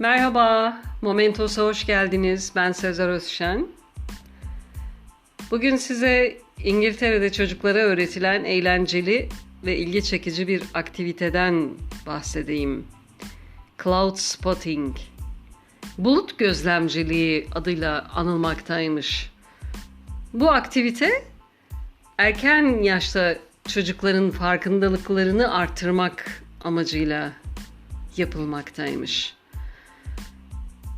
Merhaba, Momentos'a hoş geldiniz. Ben Sezer Özşen. Bugün size İngiltere'de çocuklara öğretilen eğlenceli ve ilgi çekici bir aktiviteden bahsedeyim. Cloud Spotting. Bulut gözlemciliği adıyla anılmaktaymış. Bu aktivite erken yaşta çocukların farkındalıklarını artırmak amacıyla yapılmaktaymış.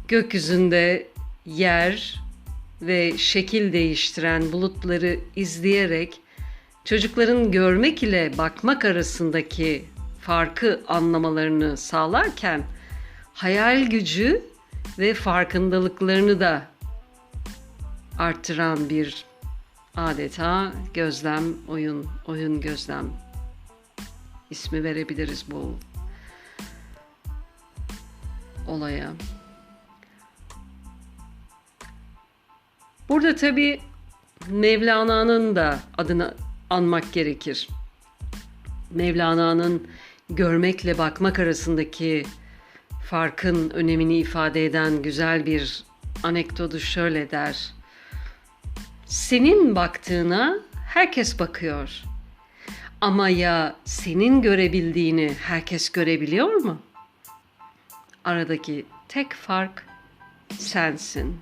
Gökyüzünde yer ve şekil değiştiren bulutları izleyerek çocukların görmek ile bakmak arasındaki farkı anlamalarını sağlarken hayal gücü ve farkındalıklarını da arttıran bir adeta gözlem oyun oyun gözlem ismi verebiliriz bu olaya. Burada tabi Mevlana'nın da adını anmak gerekir. Mevlana'nın görmekle bakmak arasındaki farkın önemini ifade eden güzel bir anekdotu şöyle der. Senin baktığına herkes bakıyor. Ama ya senin görebildiğini herkes görebiliyor mu? Aradaki tek fark sensin.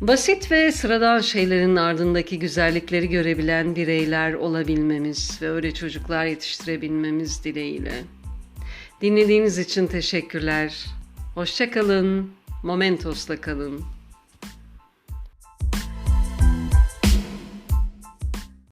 Basit ve sıradan şeylerin ardındaki güzellikleri görebilen bireyler olabilmemiz ve öyle çocuklar yetiştirebilmemiz dileğiyle. Dinlediğiniz için teşekkürler. Hoşçakalın. Momentos'la kalın.